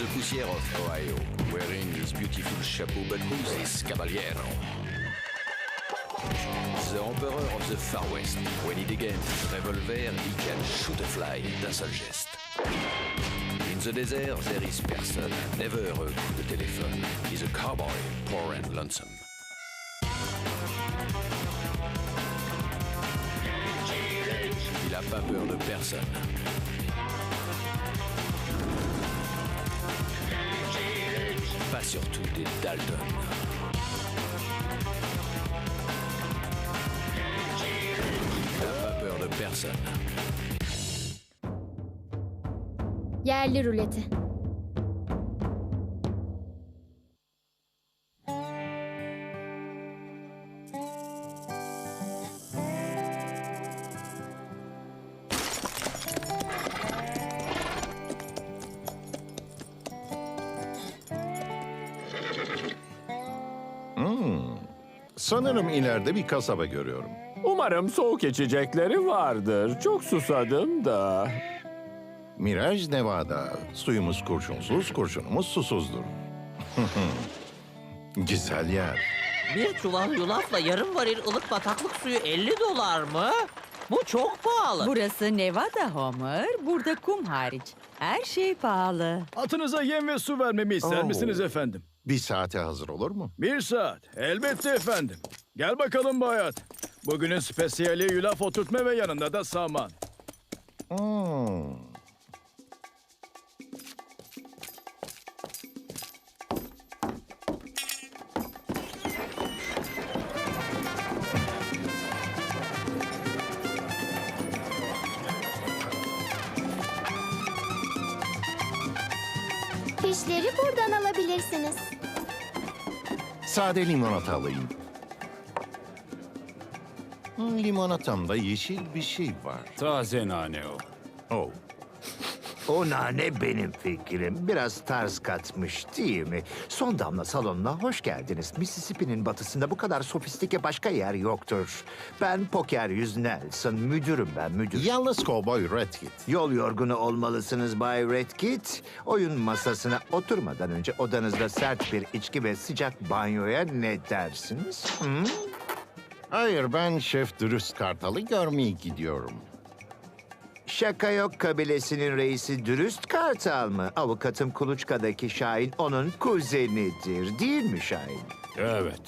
the poussière of Ohio, wearing his beautiful chapeau. But who's this caballero? The emperor of the Far West. When he degains his revolver, he can shoot a fly d'un seul geste. In the desert, there is person, never a coup de téléphone. He's a cowboy, poor and lonesome. Il a pas peur de personne. pas surtout des Dalton. T'as pas peur de personne. Y'a er litt rullete. Sanırım ileride bir kasaba görüyorum. Umarım soğuk içecekleri vardır. Çok susadım da. Miraj Nevada. Suyumuz kurşunsuz, kurşunumuz susuzdur. Güzel yer. Bir çuval yulafla yarım varil ılık bataklık suyu 50 dolar mı? Bu çok pahalı. Burası Nevada Homer. Burada kum hariç. Her şey pahalı. Atınıza yem ve su vermemi ister Oo. misiniz efendim? Bir saate hazır olur mu? Bir saat. Elbette efendim. Gel bakalım bayat. Bugünün spesiyali yulaf oturtma ve yanında da saman. Hmm. Fişleri buradan alabilirsiniz. Sade limonata alayım. Hmm, Limonatamda yeşil bir şey var. Taze nane o. Oh. O nane benim fikrim. Biraz tarz katmış değil mi? Son damla salonuna hoş geldiniz. Mississippi'nin batısında bu kadar sofistike başka yer yoktur. Ben poker yüz Nelson, müdürüm ben müdür. Yalnız kovboy Redkit. Yol yorgunu olmalısınız Bay Redkit. Oyun masasına oturmadan önce odanızda sert bir içki ve sıcak banyoya ne dersiniz? Hı? Hayır ben Şef Dürüst Kartal'ı görmeye gidiyorum. Şaka yok kabilesinin reisi dürüst kartal mı? Avukatım Kuluçka'daki Şahin onun kuzenidir değil mi Şahin? Evet.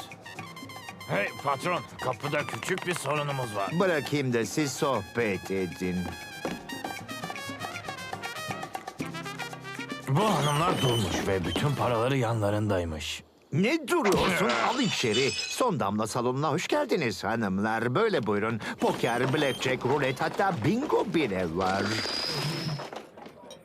Hey patron, kapıda küçük bir sorunumuz var. Bırakayım da siz sohbet edin. Bu hanımlar durmuş ve bütün paraları yanlarındaymış. Ne duruyorsun? Al içeri. Son damla salonuna hoş geldiniz hanımlar. Böyle buyurun. Poker, blackjack, rulet hatta bingo bile var.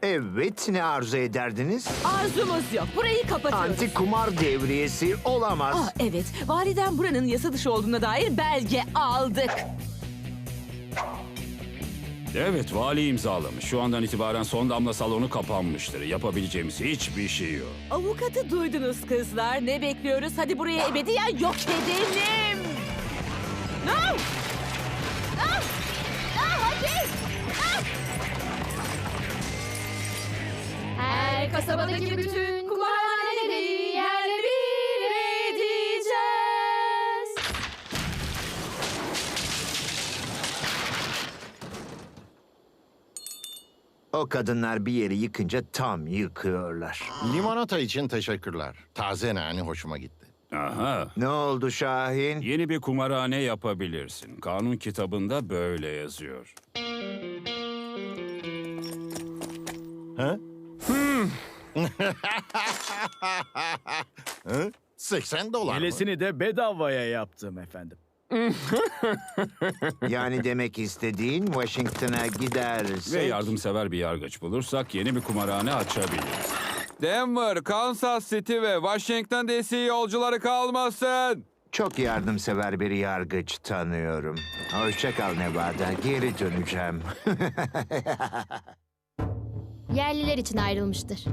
Evet, ne arzu ederdiniz? Arzumuz yok. Burayı kapatıyoruz. Anti kumar devriyesi olamaz. Ah evet. Validen buranın yasa dışı olduğuna dair belge aldık. Evet vali imzalamış. Şu andan itibaren son damla salonu kapanmıştır. Yapabileceğimiz hiçbir şey yok. Avukatı duydunuz kızlar. Ne bekliyoruz? Hadi burayı ebediyen yok edelim. No! Ah! Ah, hadi! Her kasabadaki bütün O kadınlar bir yeri yıkınca tam yıkıyorlar. Limonata için teşekkürler. Taze nane hoşuma gitti. Aha. Ne oldu Şahin? Yeni bir kumarhane yapabilirsin. Kanun kitabında böyle yazıyor. Ha? Hı? 80 dolar mı? Gelesini de bedavaya yaptım efendim. Yani demek istediğin Washington'a gidersek... Ve yardımsever bir yargıç bulursak yeni bir kumarhane açabiliriz. Denver, Kansas City ve Washington DC yolcuları kalmasın. Çok yardımsever bir yargıç tanıyorum. Hoşça kal Nevada, geri döneceğim. Yerliler için ayrılmıştır.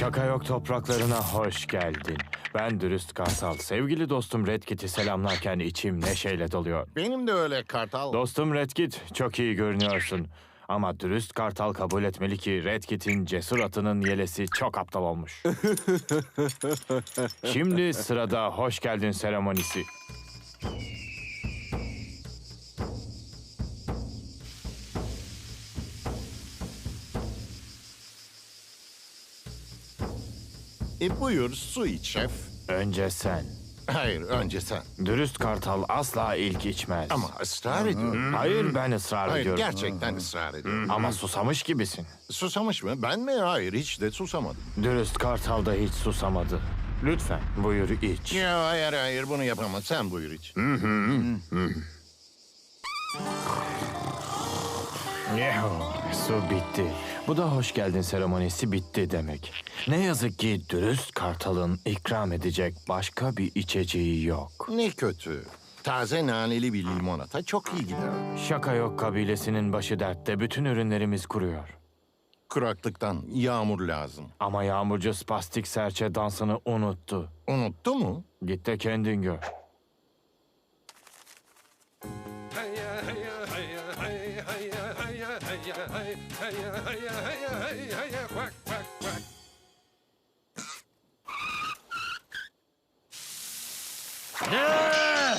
Şaka yok topraklarına hoş geldin. Ben Dürüst Kartal. Sevgili dostum Red Kit'i selamlarken içim neşeyle doluyor. Benim de öyle kartal. Dostum Red Kit, çok iyi görünüyorsun. Ama Dürüst Kartal kabul etmeli ki Red Kit'in cesur atının yelesi çok aptal olmuş. Şimdi sırada hoş geldin seremonisi. E buyur su iç şef. Önce sen. Hayır önce sen. Dürüst Kartal asla ilk içmez. Ama ısrar ediyorum. Hayır ben ısrar Hayır ediyorum. gerçekten ısrar ediyorum. Ama susamış gibisin. Susamış mı? Ben mi? Hayır hiç de susamadım. Dürüst Kartal da hiç susamadı. Lütfen buyur iç. Ya hayır hayır bunu yapamam. Sen buyur iç. Yahu, Su bitti. Bu da hoş geldin seremonisi bitti demek. Ne yazık ki dürüst kartalın ikram edecek başka bir içeceği yok. Ne kötü. Taze naneli bir limonata çok iyi gider. Şaka yok kabilesinin başı dertte. Bütün ürünlerimiz kuruyor. Kuraklıktan yağmur lazım. Ama yağmurcu spastik serçe dansını unuttu. Unuttu mu? Git de kendin gör.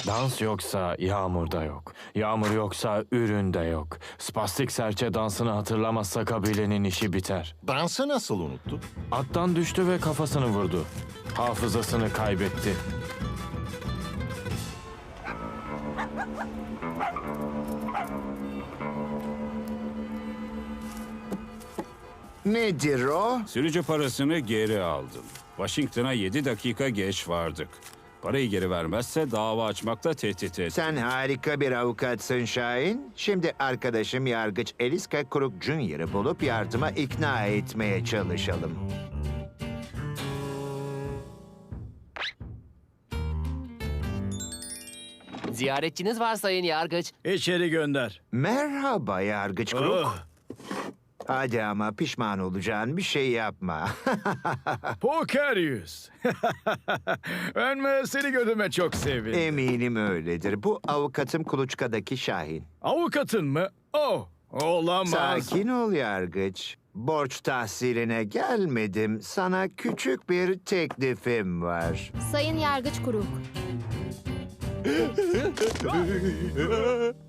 Dans yoksa yağmur da yok. Yağmur yoksa ürün de yok. Spastik serçe dansını hatırlamazsa kabilenin işi biter. Dansı nasıl unuttu? Attan düştü ve kafasını vurdu. Hafızasını kaybetti. Nedir o? Sürücü parasını geri aldım. Washington'a 7 dakika geç vardık. Parayı geri vermezse dava açmakla tehdit etti. Sen harika bir avukatsın Şahin. Şimdi arkadaşım yargıç Eliska Crook Jr.'ı bulup yardıma ikna etmeye çalışalım. Ziyaretçiniz var sayın yargıç. İçeri gönder. Merhaba yargıç Crook. Oh, Hadi ama pişman olacağın bir şey yapma. poker yüz. ben seni gördüğüme çok sevindim. Eminim öyledir. Bu avukatım Kuluçka'daki Şahin. Avukatın mı? Oh, olamaz. Sakin ol yargıç. Borç tahsiline gelmedim. Sana küçük bir teklifim var. Sayın Yargıç Kuruk.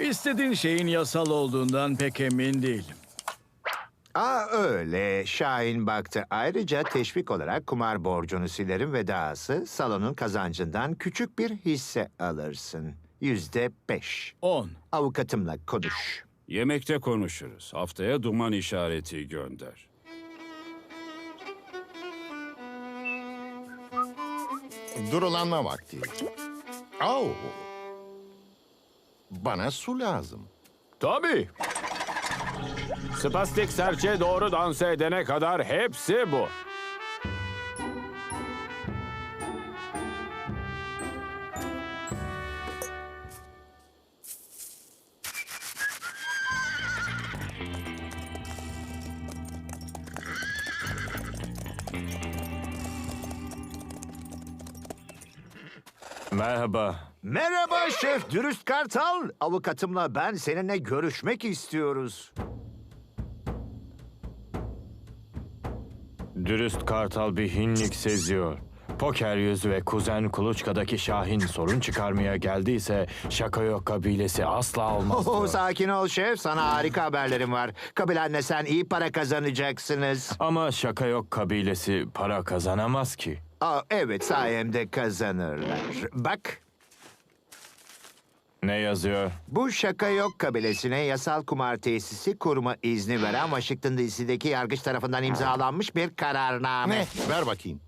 İstediğin şeyin yasal olduğundan pek emin değilim. Aa öyle. Şahin baktı. Ayrıca teşvik olarak kumar borcunu silerim ve dahası salonun kazancından küçük bir hisse alırsın. Yüzde beş. On. Avukatımla konuş. Yemekte konuşuruz. Haftaya duman işareti gönder. Durulanma vakti. Au. Bana su lazım. Tabii. Spastik serçe doğru dans edene kadar hepsi bu. Merhaba. Merhaba Şef Dürüst Kartal. Avukatımla ben seninle görüşmek istiyoruz. Dürüst Kartal bir hinlik seziyor. Poker yüzü ve kuzen Kuluçka'daki Şahin sorun çıkarmaya geldiyse şaka yok kabilesi asla olmaz. Oho, diyor. sakin ol şef. Sana harika haberlerim var. Kabilenle sen iyi para kazanacaksınız. Ama şaka yok kabilesi para kazanamaz ki. Aa, evet sayemde kazanırlar. Bak Ne yazıyor? bu şaka yok kabilesine yasal kumar tesisi kurma izni veren Washington DC'deki yargıç tarafından imzalanmış bir kararname. Ne? Ver bakayım.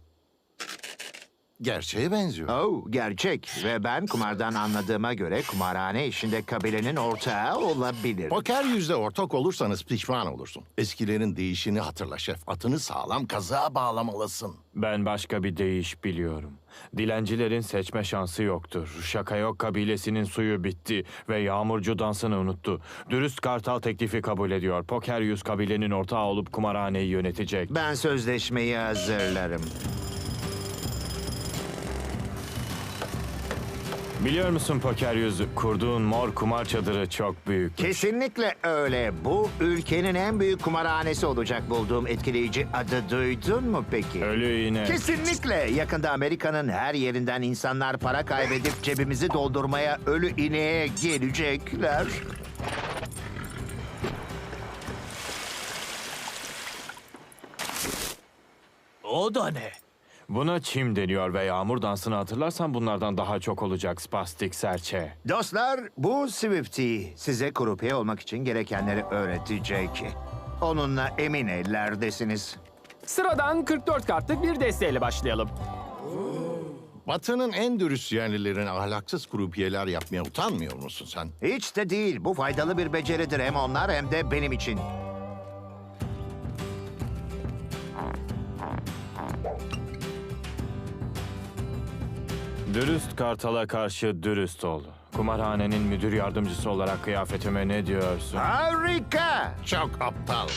Gerçeğe benziyor. Oh, gerçek. Ve ben kumardan anladığıma göre kumarhane işinde kabilenin ortağı olabilir. Poker yüzde ortak olursanız pişman olursun. Eskilerin değişini hatırla şef. Atını sağlam kazığa bağlamalısın. Ben başka bir deyiş biliyorum. Dilencilerin seçme şansı yoktur. Şaka yok kabilesinin suyu bitti ve yağmurcu dansını unuttu. Dürüst kartal teklifi kabul ediyor. Poker yüz kabilenin ortağı olup kumarhaneyi yönetecek. Ben sözleşmeyi hazırlarım. Biliyor musun poker yüz, kurduğun mor kumar çadırı çok büyük. Kesinlikle öyle. Bu ülkenin en büyük kumarhanesi olacak bulduğum etkileyici adı duydun mu peki? Ölü iğne. Kesinlikle. Yakında Amerika'nın her yerinden insanlar para kaybedip cebimizi doldurmaya ölü ineğe gelecekler. O da ne? Buna çim deniyor ve yağmur dansını hatırlarsan bunlardan daha çok olacak spastik serçe. Dostlar, bu Swifty size kurupiye olmak için gerekenleri öğretecek. Onunla emin ellerdesiniz. Sıradan 44 kartlık bir desteğiyle başlayalım. Batı'nın en dürüst yerlilerin ahlaksız krupiyeler yapmaya utanmıyor musun sen? Hiç de değil. Bu faydalı bir beceridir hem onlar hem de benim için. Dürüst kartala karşı dürüst ol. Kumarhanenin müdür yardımcısı olarak kıyafetime ne diyorsun? Harika! Çok aptal.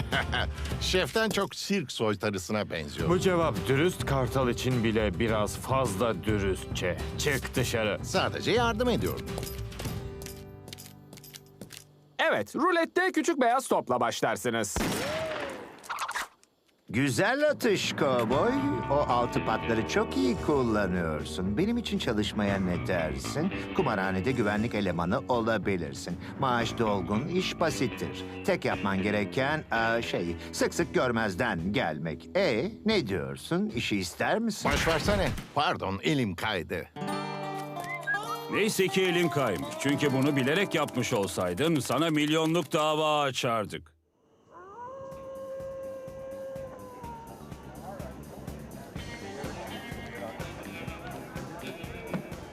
Şeften çok sirk soytarısına benziyor. Bu cevap dürüst kartal için bile biraz fazla dürüstçe. Çık dışarı. Sadece yardım ediyorum. Evet, rulette küçük beyaz topla başlarsınız. Güzel atış kovboy. O altı patları çok iyi kullanıyorsun. Benim için çalışmaya ne dersin? Kumarhanede güvenlik elemanı olabilirsin. Maaş dolgun, iş basittir. Tek yapman gereken aa, şey sık sık görmezden gelmek. E ne diyorsun? İşi ister misin? Baş versene. Pardon elim kaydı. Neyse ki elin kaymış. Çünkü bunu bilerek yapmış olsaydın sana milyonluk dava açardık.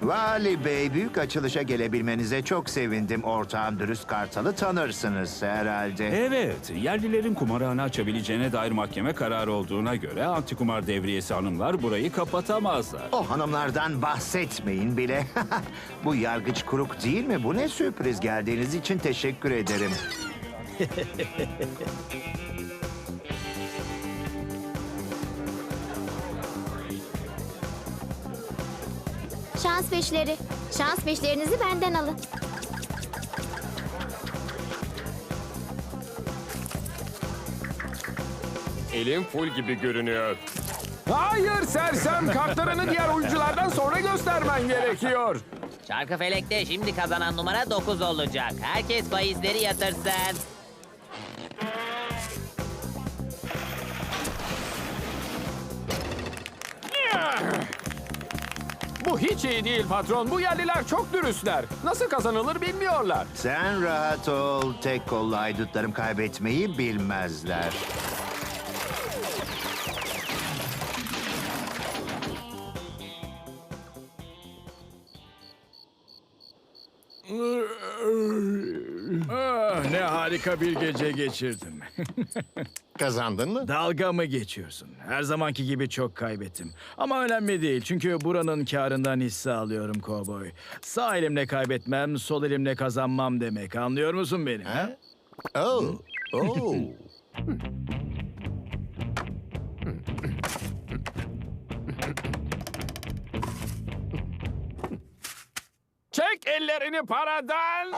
Vali Bey, büyük açılışa gelebilmenize çok sevindim. Ortağım Dürüst Kartal'ı tanırsınız herhalde. Evet, yerlilerin kumarhane açabileceğine dair mahkeme kararı olduğuna göre antikumar devriyesi hanımlar burayı kapatamazlar. O hanımlardan bahsetmeyin bile. Bu yargıç kuruk değil mi? Bu ne sürpriz geldiğiniz için teşekkür ederim. Şans beşleri. Şans beşlerinizi benden alın. Elim full gibi görünüyor. Hayır sersem, kartlarını diğer oyunculardan sonra göstermen gerekiyor. Çarkıfelek'te şimdi kazanan numara 9 olacak. Herkes bahisleri yatırsın. Hiç iyi değil patron. Bu yerliler çok dürüstler. Nasıl kazanılır bilmiyorlar. Sen rahat ol. Tek kollu haydutlarım kaybetmeyi bilmezler. Harika bir gece geçirdim. Kazandın mı? Dalga mı geçiyorsun? Her zamanki gibi çok kaybettim. Ama önemli değil çünkü buranın karından hisse alıyorum kovboy. Sağ elimle kaybetmem, sol elimle kazanmam demek. Anlıyor musun beni? Ha? Oh. Oh. Çek ellerini paradan.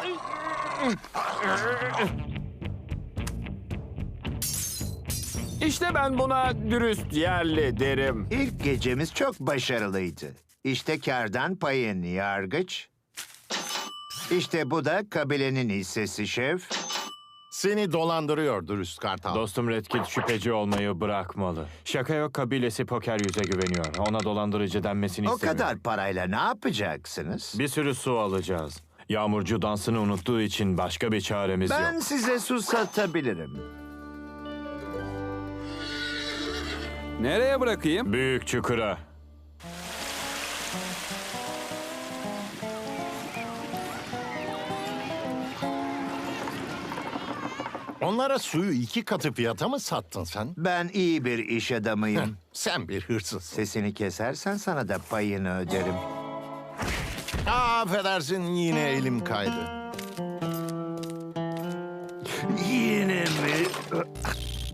İşte ben buna dürüst yerli derim. İlk gecemiz çok başarılıydı. İşte kardan payın yargıç. İşte bu da kabilenin hissesi şef. Seni dolandırıyor dürüst kartal. Dostum Redkit şüpheci olmayı bırakmalı. Şaka yok kabilesi poker yüze güveniyor. Ona dolandırıcı denmesini O istemiyor. kadar parayla ne yapacaksınız? Bir sürü su alacağız. Yağmurcu dansını unuttuğu için başka bir çaremiz Ben yok. size su satabilirim. Nereye bırakayım? Büyük çukura. Onlara suyu iki katı fiyata mı sattın sen? Ben iyi bir iş adamıyım. Sen bir hırsız. Sesini kesersen sana da payını öderim. Aa, affedersin yine elim kaydı.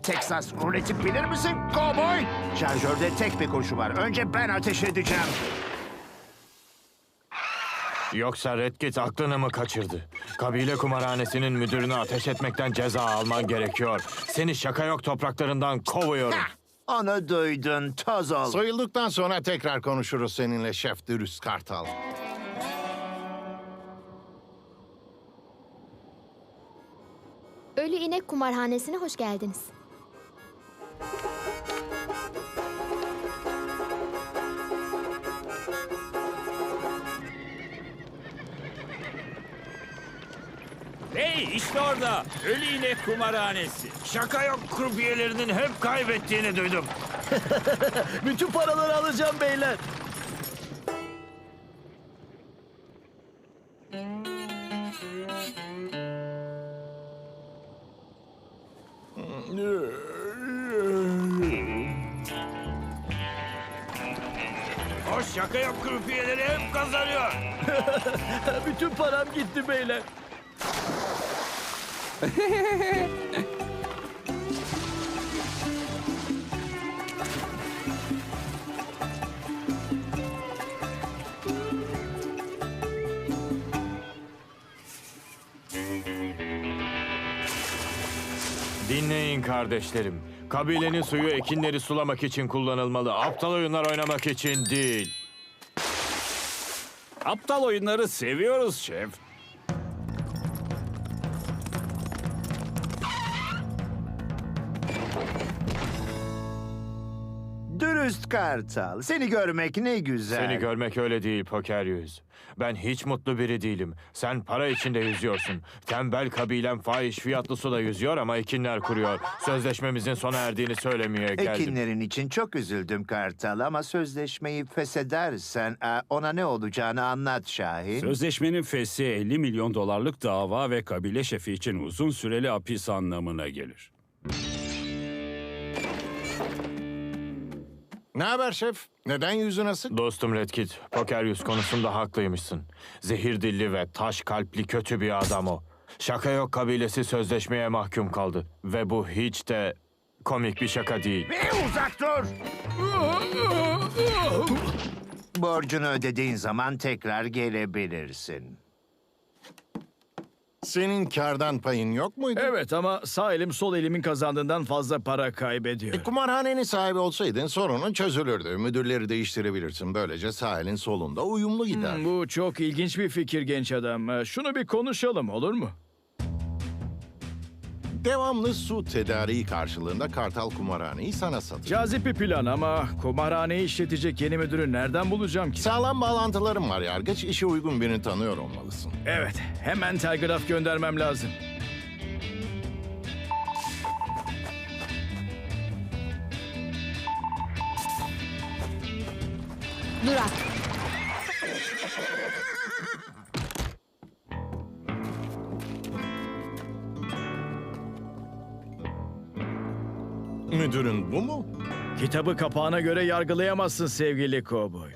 Texas ruleti bilir misin kovboy? Şarjörde tek bir kurşu var. Önce ben ateş edeceğim. Yoksa Redkit aklını mı kaçırdı? Kabile kumarhanesinin müdürünü ateş etmekten ceza alman gerekiyor. Seni şaka yok topraklarından kovuyorum. Onu duydun toz ol. Soyulduktan sonra tekrar konuşuruz seninle şef dürüst kartal. Ölü İnek Kumarhanesi'ne hoş geldiniz. Hey işte orada. Ölü inek kumarhanesi. Şaka yok krupiyelerinin hep kaybettiğini duydum. Bütün paraları alacağım beyler. Beyler. Dinleyin kardeşlerim. Kabilenin suyu ekinleri sulamak için kullanılmalı. Aptal oyunlar oynamak için değil. Aptal oyunları seviyoruz şef. Dürüst kartal. Seni görmek ne güzel. Seni görmek öyle değil poker yüz. Ben hiç mutlu biri değilim. Sen para içinde yüzüyorsun. Tembel kabilem fahiş fiyatlı suda yüzüyor ama ekinler kuruyor. Sözleşmemizin sona erdiğini söylemeye geldim. Ekinlerin için çok üzüldüm Kartal ama sözleşmeyi feshedersen e, ona ne olacağını anlat Şahin. Sözleşmenin fesi 50 milyon dolarlık dava ve kabile şefi için uzun süreli hapis anlamına gelir. Ne haber şef? Neden yüzün asık? Dostum Redkit, poker yüz konusunda haklıymışsın. Zehir dilli ve taş kalpli kötü bir adam o. Şaka yok kabilesi sözleşmeye mahkum kaldı. Ve bu hiç de komik bir şaka değil. Bir uzak dur! Borcunu ödediğin zaman tekrar gelebilirsin. Senin kardan payın yok muydu? Evet ama sağ elim sol elimin kazandığından fazla para kaybediyor. E, kumarhanenin sahibi olsaydın sorunun çözülürdü. Müdürleri değiştirebilirsin. Böylece sağ elin solunda uyumlu gider. Hmm, bu çok ilginç bir fikir genç adam. Ee, Şunu bir konuşalım olur mu? Devamlı su tedariği karşılığında Kartal Kumarhaneyi sana satacak. Cazip bir plan ama kumarhaneyi işletecek yeni müdürü nereden bulacağım ki? Sağlam bağlantılarım var yargıç. İşe uygun birini tanıyor olmalısın. Evet, hemen telgraf göndermem lazım. Durak. Kitabı kapağına göre yargılayamazsın sevgili kovboy.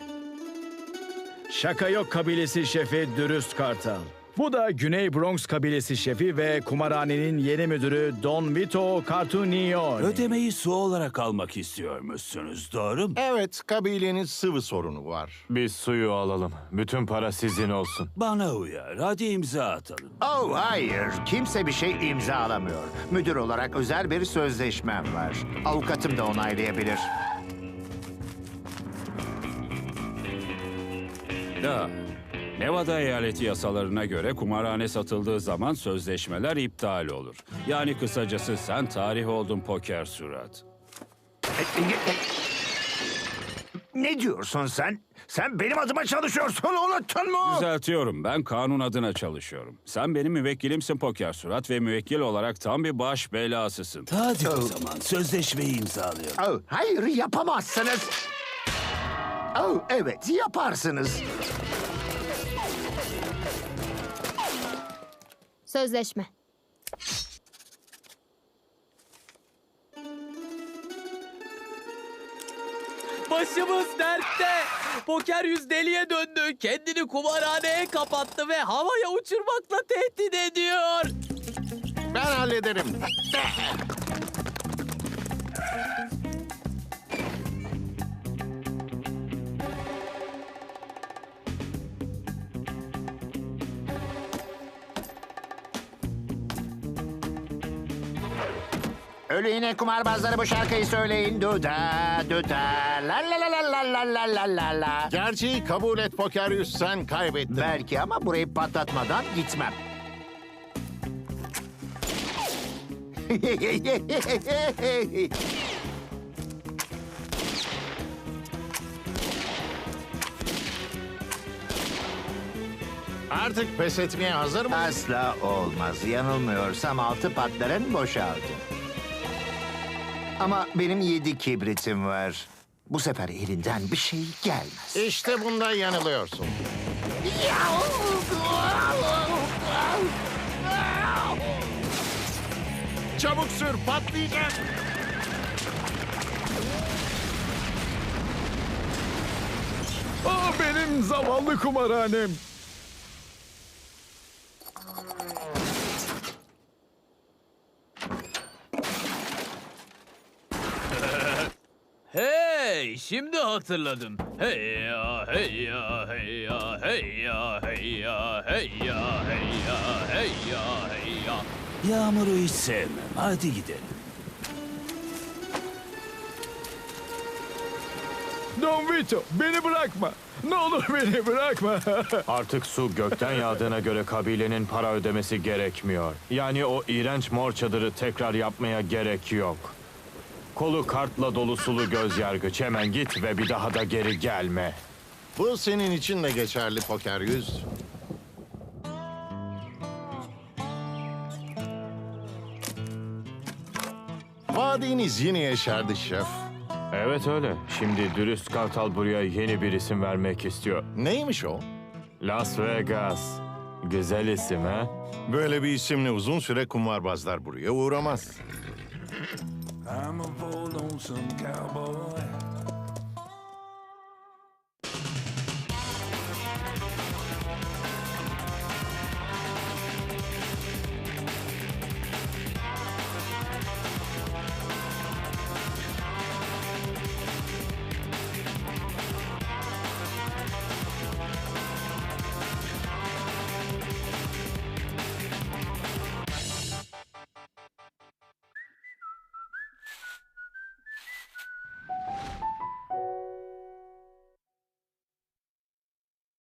Şaka yok kabilesi şefi Dürüst Kartal. Bu da Güney Bronx kabilesi şefi ve kumarhanenin yeni müdürü Don Vito Cartunioni. Ödemeyi su olarak almak istiyormuşsunuz, doğru mu? Evet, kabilenin sıvı sorunu var. Biz suyu alalım. Bütün para sizin olsun. Bana uyar. Hadi imza atalım. Oh hayır, kimse bir şey imzalamıyor. Müdür olarak özel bir sözleşmem var. Avukatım da onaylayabilir. Ya, Nevada eyaleti yasalarına göre kumarhane satıldığı zaman sözleşmeler iptal olur. Yani kısacası sen tarih oldun poker surat. Ne diyorsun sen? Sen benim adıma çalışıyorsun, unuttun mu? Düzeltiyorum ben kanun adına çalışıyorum. Sen benim müvekkilimsin poker surat ve müvekkil olarak tam bir baş belasısın. Hadi o zaman sözleşmeyi imzalayalım. Oh, hayır, yapamazsınız. Oh, evet yaparsınız. Sözleşme. Başımız dertte. Poker yüz deliye döndü. Kendini kumarhaneye kapattı ve havaya uçurmakla tehdit ediyor. Ben hallederim. Ölü yine kumarbazları bu şarkıyı söyleyin. Duda, duda, la la la la la la la la la la. Gerçeği kabul et Pokeryus sen kaybettin. Belki ama burayı patlatmadan gitmem. Artık pes etmeye hazır mısın? Asla olmaz. Yanılmıyorsam altı patların boşaldı. Ama benim yedi kibritim var. Bu sefer elinden bir şey gelmez. İşte bunda yanılıyorsun. Çabuk sür patlayacak. Aa, benim zavallı kumarhanem. Şimdi hatırladım. Hey ya, hey ya, hey ya, hey ya, hey ya, hey ya, hey ya, hey ya, hey ya. Yağmuru hiç sevmem. Hadi gidelim. Don Vito beni bırakma. Ne olur beni bırakma. Artık su gökten yağdığına göre kabilenin para ödemesi gerekmiyor. Yani o iğrenç mor çadırı tekrar yapmaya gerek yok. Kolu kartla dolu sulu göz yargıç. Hemen git ve bir daha da geri gelme. Bu senin için de geçerli Pokeryus. Vadiniz yine yeşerdi şef. Evet öyle. Şimdi dürüst kartal buraya yeni bir isim vermek istiyor. Neymiş o? Las Vegas. Güzel isim ha? Böyle bir isimle uzun süre kumarbazlar buraya uğramaz. I'm a lonesome cowboy.